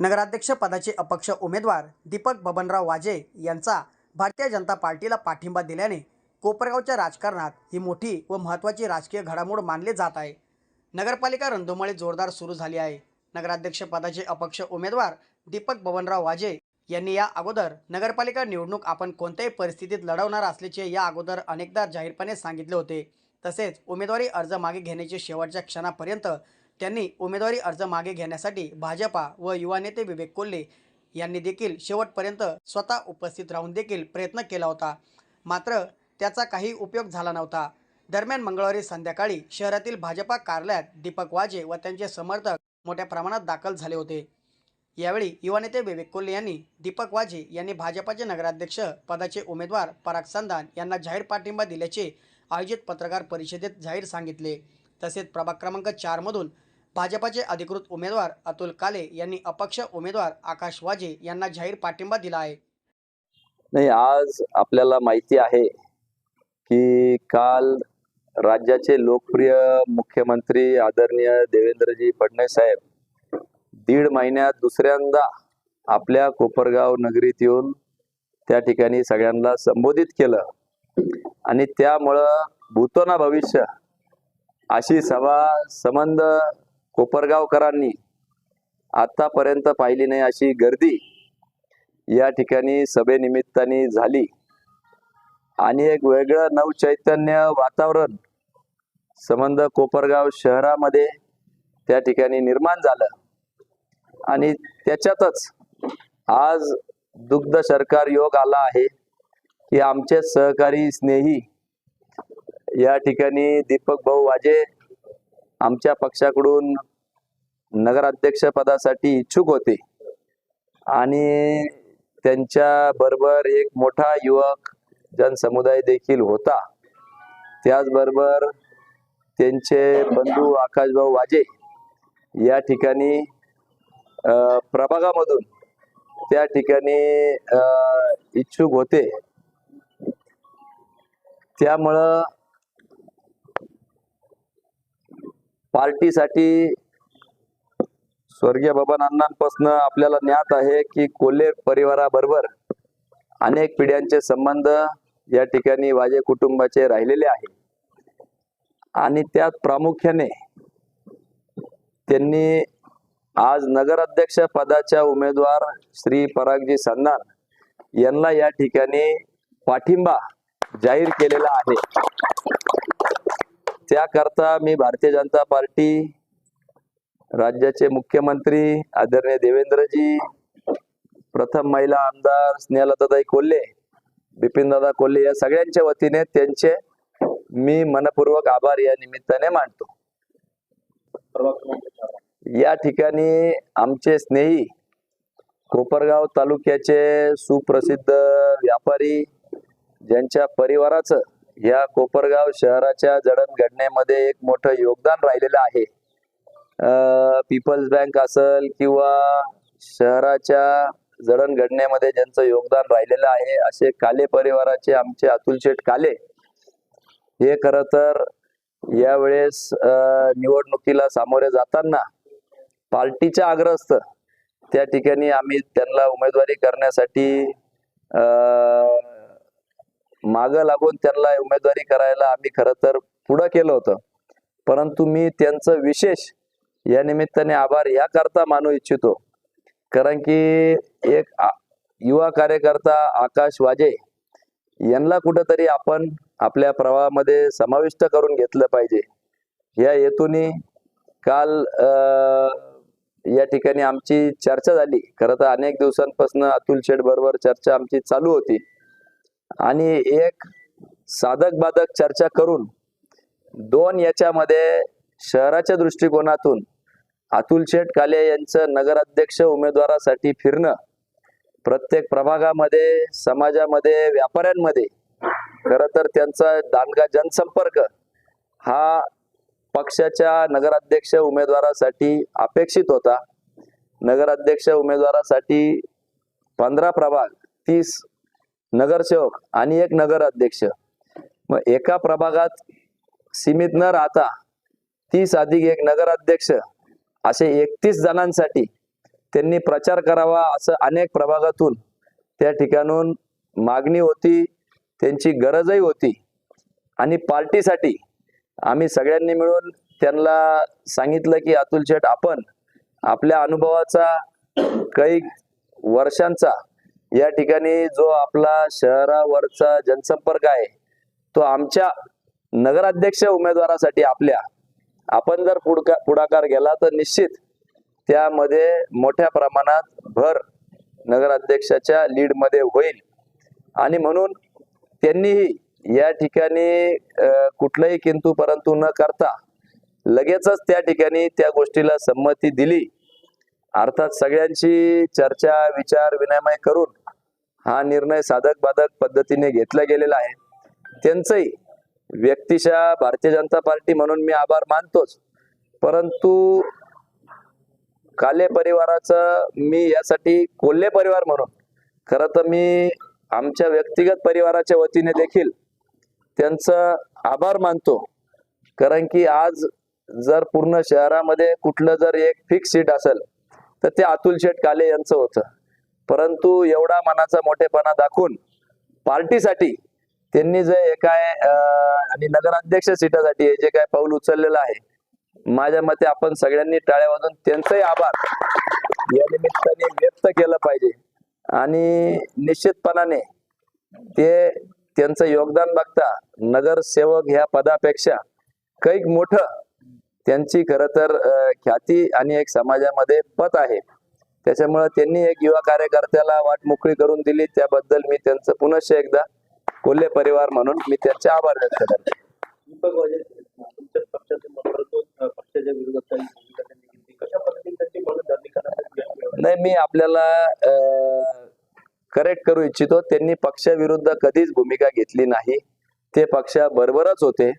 नगराध्यक्ष पदाचे अपक्ष उमेदवार दीपक बबनराव वाजे यांचा भारतीय जनता पार्टीला पाठिंबा दिल्याने कोपरगावच्या राजकारणात ही मोठी व महत्त्वाची राजकीय घडामोड मानली जात आहे. नगरपालिका रंधुमळे जोरदार सुरू झाली आहे. नगराध्यक्ष पदाचे अपक्ष उमेदवार दीपक बबनराव वाजे यांनी या अगोदर नगरपालिका निवडणूक आपण कोणत्याही परिस्थितीत लढवणार असल्याचे या अगोदर अनेकदा जाहीरपणे सांगितले होते. तसेच उमेदवारी अर्ज मागे घेण्याचे शेवटच्या क्षणापर्यंत त्यांनी उमेदवारी अर्ज मागे घेण्यासाठी भाजपा व युवा नेते विवेक कोल्हे यांनी देखील शेवटपर्यंत स्वतः उपस्थित राहून देखील प्रयत्न केला होता. मात्र त्याचा काही उपयोग झाला नव्हता. दरम्यान मंगळवारी संध्याकाळी शहरातील भाजपा कार्यालयात दीपक वाजे व त्यांचे समर्थक मोठ्या प्रमाणात दाखल झाले होते. यावेळी युवा नेते विवेक कोल्हे यांनी दीपक वाजे यांनी भाजपाचे नगराध्यक्ष पदाचे उमेदवार पराग संधान यांना जाहीर पाठिंबा दिल्याचे आयोजित पत्रकार परिषदेत जाहीर सांगितले. तसेच प्रभाग क्रमांक चारमधून भाजपाचे अधिकृत उमेदवार अतुल काले यांनी अपक्ष उमेदवार आकाश वाजे यांना जाहीर पाठिंबा दिला आहे. नाही आज आपल्याला माहिती आहे की काल राज्याचे लोकप्रिय मुख्यमंत्री आदरणीय देवेंद्रजी फडणवीस साहेब दीड महिन्यात दुसऱ्यांदा आपल्या कोपरगाव नगरीत येऊन त्या ठिकाणी सगळ्यांना संबोधित केलं. आणि त्यामुळं भूतोना भविष्य अशी सभा संबंध कोपरगावकरांनी आतापर्यंत पाहिली नाही अशी गर्दी या ठिकाणी सभेनिमित्ताने झाली. आणि एक वेगळं नवचैतन्य वातावरण संबंध कोपरगाव शहरामध्ये त्या ठिकाणी निर्माण झालं. आणि त्याच्यातच आज दुग्ध सरकार योग आला आहे की आमचे सहकारी स्नेही या ठिकाणी दीपक भाऊ वाजे आमच्या पक्षाकडून नगराध्यक्ष पदासाठी इच्छुक होते. आणि त्यांच्या बरोबर एक मोठा युवक जनसमुदाय देखील होता. त्याचबरोबर त्यांचे बंधू आकाशभाऊ वाजे या ठिकाणी प्रभागामधून त्या ठिकाणी इच्छुक होते. त्यामुळं पार्टीसाठी स्वर्गीय बाबांनांपासून आपल्याला ज्ञात आहे की कोल्हे परिवाराबरोबर अनेक पिढ्यांचे संबंध या ठिकाणी वाजे कुटुंबाचे राहिलेले आहे. आणि त्यात प्रामुख्याने त्यांनी आज नगराध्यक्ष पदाच्या उमेदवार श्री परागजी संधान यांना या ठिकाणी पाठिंबा जाहीर केलेला आहे. त्याकरता मी भारतीय जनता पार्टी राज्याचे मुख्यमंत्री आदरणीय देवेंद्रजी प्रथम महिला आमदार स्नेहलताताई कोल्हे बिपिनदादा कोल्हे या सगळ्यांच्या वतीने त्यांचे मी मनपूर्वक आभार या निमित्ताने मानतो. या ठिकाणी आमचे स्नेही कोपरगाव तालुक्याचे सुप्रसिद्ध व्यापारी ज्यांच्या परिवाराचं या कोपरगाव शहराच्या जडणघडण्यामध्ये एक मोठं योगदान राहिलेलं आहे. पीपल्स बँक असेल किंवा शहराच्या जडणघडण्यामध्ये ज्यांचं योगदान राहिलेलं आहे असे काले परिवाराचे आमचे अतुल शेठ काले हे खर तर यावेळेस अं, निवडणुकीला सामोरे जाताना पार्टीच्या आग्रस्त त्या ठिकाणी आम्ही त्यांना उमेदवारी करण्यासाठी मागं लागून त्यांना उमेदवारी करायला आम्ही खरं तर पुढं केलं होतं. परंतु मी त्यांचं विशेष या निमित्ताने आभार याकरता मानू इच्छितो. कारण की एक युवा कार्यकर्ता आकाश वाजे यांना कुठंतरी आपण आपल्या प्रवाहामध्ये समाविष्ट करून घेतलं पाहिजे. या हेतूने काल अं, या ठिकाणी आमची चर्चा झाली. खरं तर अनेक दिवसांपासून अतुल शेठ बरोबर चर्चा आमची चालू होती. आणि एक साधक बाधक चर्चा करून दोन याच्यामध्ये शहराच्या दृष्टिकोनातून अतुल शेठ काले यांचं नगराध्यक्ष उमेदवारासाठी फिरणं प्रत्येक प्रभागामध्ये समाजामध्ये व्यापाऱ्यांमध्ये खरं तर त्यांचा दांडगा जनसंपर्क हा पक्षाच्या नगराध्यक्ष उमेदवारासाठी अपेक्षित होता. नगराध्यक्ष उमेदवारासाठी पंधरा प्रभाग तीस नगरसेवक आणि एक नगर अध्यक्ष. मग एका प्रभागात सीमित न राहता तीस अधिक एक नगर अध्यक्ष असे एकतीस जणांसाठी त्यांनी प्रचार करावा असं अनेक प्रभागातून त्या ठिकाणून मागणी होती त्यांची गरजही होती. आणि पार्टीसाठी आम्ही सगळ्यांनी मिळून त्यांना सांगितलं की अतुल शेठ आपण आपल्या अनुभवाचा काही वर्षांचा या ठिकाणी जो आपला शहरावरचा जनसंपर्क आहे तो आमच्या नगराध्यक्ष उमेदवारासाठी आपल्या. आपण जर पुढका पुढाकार गेला तर निश्चित त्यामध्ये मोठ्या प्रमाणात भर नगराध्यक्षाच्या लीडमध्ये होईल. आणि म्हणून त्यांनीही या ठिकाणी कुठलंही किंतु परंतु न करता लगेचच त्या ठिकाणी त्या गोष्टीला संमती दिली. अर्थात सगळ्यांची चर्चा विचार विनिमय करून हा निर्णय साधक बाधक पद्धतीने घेतला गेलेला आहे. त्यांचंही व्यक्तिशः भारतीय जनता पार्टी म्हणून मी आभार मानतोच. परंतु काले परिवाराचं मी यासाठी कोल्हे परिवार म्हणून खरं तर मी आमच्या व्यक्तिगत परिवाराच्या वतीने देखील त्यांचं आभार मानतो. कारण की आज जर पूर्ण शहरामध्ये कुठलं जर एक फिक्स सीट असेल तर ते अतुल शेठ काले यांचं होतं. परंतु एवढा मनाचा मोठेपणा दाखवून पार्टीसाठी त्यांनी जे एक काय आणि नगराध्यक्ष सीटासाठी हे जे काय पाऊल उचललेलं आहे माझ्या मते आपण सगळ्यांनी टाळ्या वाजून त्यांचाही आभार या निमित्ताने व्यक्त केलं पाहिजे. आणि निश्चितपणाने ते त्यांचं योगदान बघता नगरसेवक ह्या पदापेक्षा कैक मोठं त्यांची खरं तर ख्याती आणि एक समाजामध्ये पत आहे. त्याच्यामुळे त्यांनी एक युवा कार्यकर्त्याला वाट मोकळी करून दिली. त्याबद्दल मी त्यांचं पुनश्च एकदा कोल्हे परिवार म्हणून मी त्यांचे आभार व्यक्त करतो? नाही मी आपल्याला करेक्ट करू इच्छितो. त्यांनी पक्षाविरुद्ध कधीच भूमिका घेतली नाही. ते पक्षाबरोबरच होते.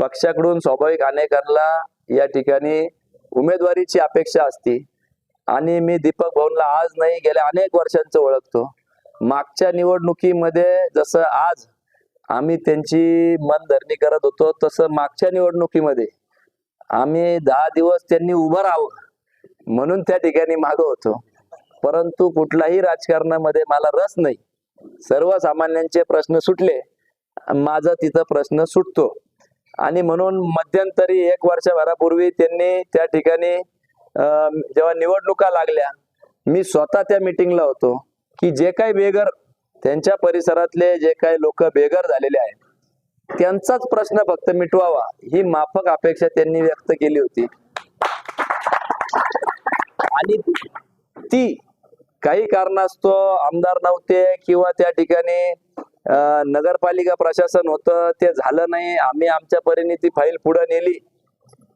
पक्षाकडून स्वाभाविक अनेकांना या ठिकाणी उमेदवारीची अपेक्षा असती. आणि मी दीपक भाऊंना आज नाही गेल्या अनेक वर्षांचं ओळखतो. मागच्या निवडणुकीमध्ये जसं आज आम्ही त्यांची मनधरणी करत होतो तसं मागच्या निवडणुकीमध्ये आम्ही दहा दिवस त्यांनी उभं राहावं म्हणून त्या ठिकाणी मागं होतो. परंतु कुठलाही राजकारणामध्ये मला रस नाही. सर्वसामान्यांचे प्रश्न सुटले. माझा तिथं प्रश्न सुटतो. आणि म्हणून मध्यंतरी एक वर्षभरापूर्वी त्यांनी त्या ठिकाणी अं, जेव्हा निवडणुका लागल्या मी स्वतः त्या मिटिंगला होतो की जे काही बेगर त्यांच्या परिसरातले जे काही लोक बेघर झालेले आहेत त्यांचाच प्रश्न फक्त मिटवावा ही माफक अपेक्षा त्यांनी व्यक्त केली होती. आणि ती काही कारणास्तव आमदार नव्हते किंवा त्या ठिकाणी नगरपालिका प्रशासन होतं ते झालं नाही. आम्ही आमच्या परीने ती फाईल पुढे नेली.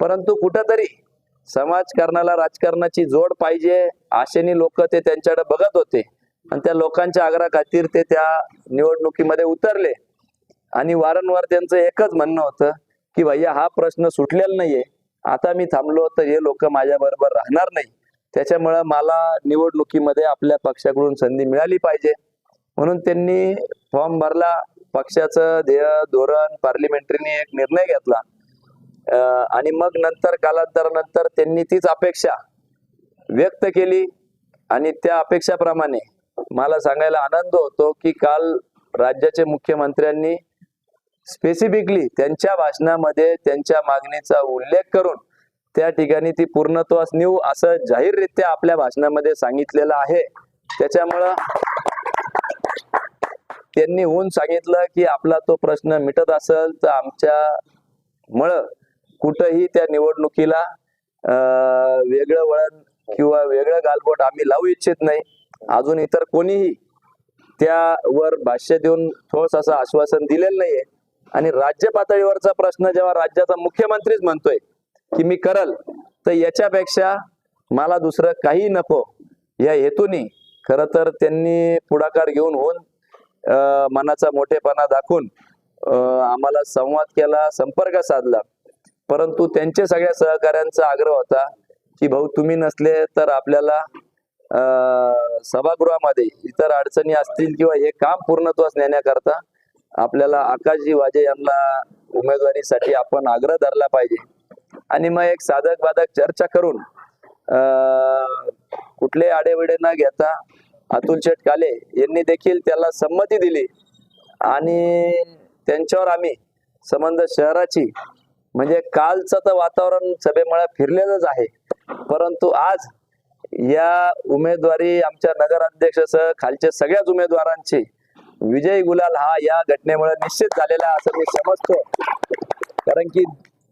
परंतु कुठंतरी समाजकारणाला राजकारणाची जोड पाहिजे आशेने लोक ते त्यांच्याकडे बघत होते. आणि त्या लोकांच्या आग्रहा खातीर ते त्या निवडणुकीमध्ये उतरले. आणि वारंवार त्यांचं एकच म्हणणं होतं की भैया हा प्रश्न सुटलेला नाहीये. आता मी थांबलो तर हे लोक माझ्या बरोबर राहणार नाही. त्याच्यामुळं मला निवडणुकीमध्ये आपल्या पक्षाकडून संधी मिळाली पाहिजे. म्हणून त्यांनी फॉर्म भरला. पक्षाचं ध्येय धोरण पार्लिमेंटरीने एक निर्णय घेतला. आणि मग नंतर कालांतरानंतर त्यांनी तीच अपेक्षा व्यक्त केली. आणि त्या अपेक्षाप्रमाणे मला सांगायला आनंद होतो की काल राज्याचे मुख्यमंत्र्यांनी स्पेसिफिकली त्यांच्या भाषणामध्ये त्यांच्या मागणीचा उल्लेख करून त्या ठिकाणी ती पूर्णत्वास नेऊ असं जाहीररित्या आपल्या भाषणामध्ये सांगितलेलं आहे. त्याच्यामुळं त्यांनी होऊन सांगितलं की आपला तो प्रश्न मिटत असेल तर आमच्या मुळं कुठंही त्या निवडणुकीला वेगळं वळण किंवा वेगळं गालबोट आम्ही लावू इच्छित नाही. अजून इतर कोणीही त्यावर भाष्य देऊन ठोस असं आश्वासन दिलेलं नाहीये. आणि राज्य पातळीवरचा प्रश्न जेव्हा राज्याचा मुख्यमंत्रीच म्हणतोय की मी करल तर याच्यापेक्षा मला दुसरं काही नको. या हेतूने खर तर त्यांनी पुढाकार घेऊन होऊन मनाचा मोठेपणा दाखवून आम्हाला संवाद केला संपर्क साधला. परंतु त्यांचे सगळ्या सहकाऱ्यांचा आग्रह होता की भाऊ तुम्ही नसले तर आपल्याला अं, सभागृहामध्ये इतर अडचणी असतील किंवा हे काम पूर्णत्वास नेण्याकरता आपल्याला आकाशजी वाजे यांना उमेदवारीसाठी आपण आग्रह धरला पाहिजे. आणि मग एक साधक बाधक चर्चा करून अं, कुठले आडेविडे न घेता अतुल शेठ काले यांनी देखील त्याला संमती दिली. आणि त्यांच्यावर आम्ही संबंध शहराची म्हणजे कालचं तर वातावरण सभेमुळे फिरलेलंच आहे. परंतु आज या उमेदवारी आमच्या नगराध्यक्षसह खालच्या सगळ्याच उमेदवारांची विजय गुलाल हा या घटनेमुळे निश्चित झालेला असं मी समजतो. कारण की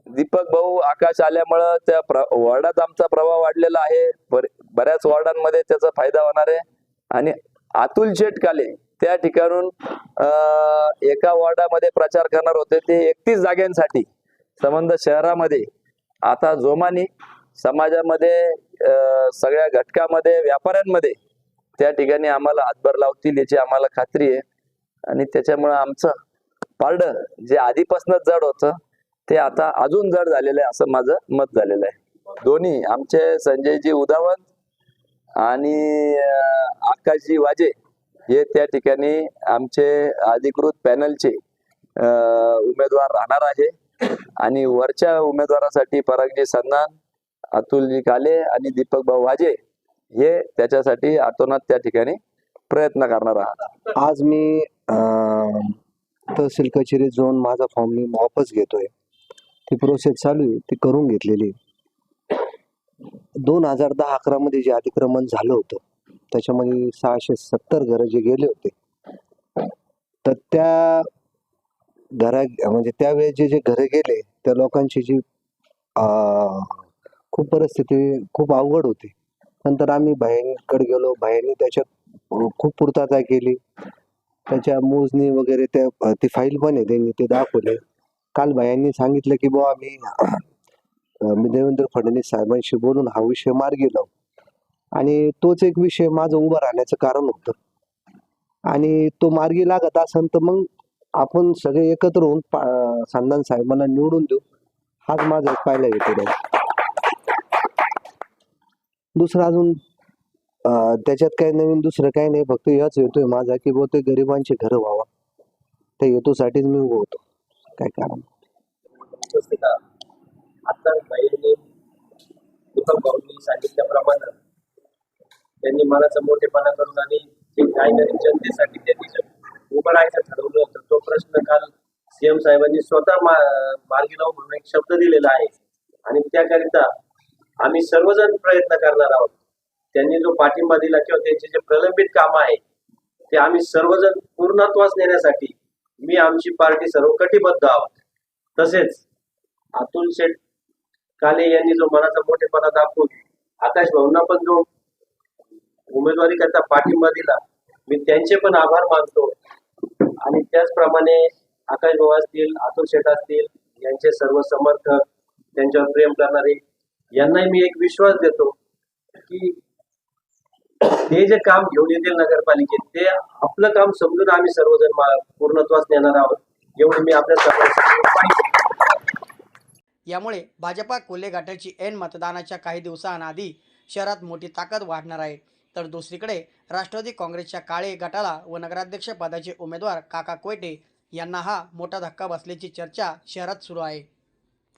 दीपक भाऊ आकाश आल्यामुळं त्या प्र वॉर्डात आमचा प्रभाव वाढलेला आहे. बऱ्याच वॉर्डांमध्ये त्याचा फायदा होणार आहे. आणि अतुल शेठ काले त्या ठिकाणून एका वॉर्डामध्ये प्रचार करणार होते ते एकतीस जागांसाठी. संबंध शहरामध्ये. आता जोमानी समाजामध्ये सगळ्या घटकामध्ये व्यापाऱ्यांमध्ये त्या ठिकाणी आम्हाला हातभार लावतील याची आम्हाला खात्री आहे. आणि त्याच्यामुळे आमचं पारड जे आधीपासूनच जड होतं ते आता अजून जड झालेलं आहे असं माझं मत झालेलं आहे. दोन्ही आमचे संजयजी उदावंत आणि आकाशजी वाजे हे त्या ठिकाणी आमचे अधिकृत पॅनलचे उमेदवार राहणार आहे. आणि वरच्या उमेदवारासाठी परागजी सन्नान अतुलजी काले आणि दीपक भाऊ वाजे हे त्याच्यासाठी आतोनात त्या ठिकाणी प्रयत्न करणार आहात. आज मी तहसील कचेरी जाऊन माझा फॉर्म मी वापस घेतोय. ती प्रोसेस चालू आहे ती करून घेतलेली दोन हजार दहा अकरा मध्ये जे अतिक्रमण झालं होतं त्याच्यामध्ये सहाशे सत्तर घरं जे गेले होते तर त्या घरा म्हणजे त्यावेळेस जे जे घरं गेले त्या लोकांची जी खूप परिस्थिती खूप अवघड होती. नंतर आम्ही बाहेरकडे गेलो बाहेरनी त्याच्या खूप पूर्तता केली. त्याच्या मोजणी वगैरे त्या ती फाईल पण आहे त्यांनी ते दाखवले. काल बायांनी सांगितलं की बुवा आम्ही मी देवेंद्र फडणवीस साहेबांशी बोलून हा विषय मार्गी लावू आणि तोच एक विषय माझं उभं राहण्याचं कारण होतं. आणि तो मार्गी लागत असेल तर मग आपण सगळे एकत्र होऊन सांदान साहेबांना निवडून देऊ. हाच माझा एक पहिला येतो दुसरं अजून त्याच्यात काही नवीन दुसरं काही नाही. फक्त याच येतोय माझा की बहुतेक गरिबांचे घर व्हावा. त्या हेतूसाठीच मी उभं होतो. काय कारण? आता बाईंनी दीपक भाऊंनी सांगितल्याप्रमाणे त्यांनी मला मोठेपणा करून आणि जे काहीतरी जनतेसाठी त्यांनी जे ठरवलं होतं तो प्रश्न काल सीएम साहेबांनी स्वतः मार्गी लावून म्हणून एक शब्द दिलेला आहे. आणि त्याकरिता आम्ही सर्वजण प्रयत्न करणार आहोत. त्यांनी जो पाठिंबा दिला किंवा त्यांचे जे प्रलंबित काम आहे ते आम्ही सर्वजण पूर्णत्वास नेण्यासाठी मी आमची पार्टी सर्व कटिबद्ध आहोत. तसेच अतुल शेठ काले यांनी जो मनाचा मोठेपणा दाखवून आकाश भाऊंना पण जो उमेदवारी करता पाठिंबा दिला मी त्यांचे पण आभार मानतो. आणि त्याचप्रमाणे आकाश भाऊ असतील अतुल शेठ असतील यांचे सर्व समर्थक त्यांच्यावर प्रेम करणारे यांनाही मी एक विश्वास देतो की ते जे काम घेऊन येतील नगरपालिकेत ते आपलं काम समजून आम्ही सर्वजण पूर्णत्वास नेणार आहोत. एवढं मी आपल्या सर्वांसाठी यामुळे भाजपा कोल्हे गाठाची ऐन मतदानाच्या काही दिवसांआधी शहरात मोठी ताकद वाढणार आहे. तर दुसरीकडे राष्ट्रवादी काँग्रेसच्या काळे गटाला व नगराध्यक्ष पदाचे उमेदवार काका कोयटे यांना हा मोठा धक्का बसल्याची चर्चा शहरात सुरू आहे.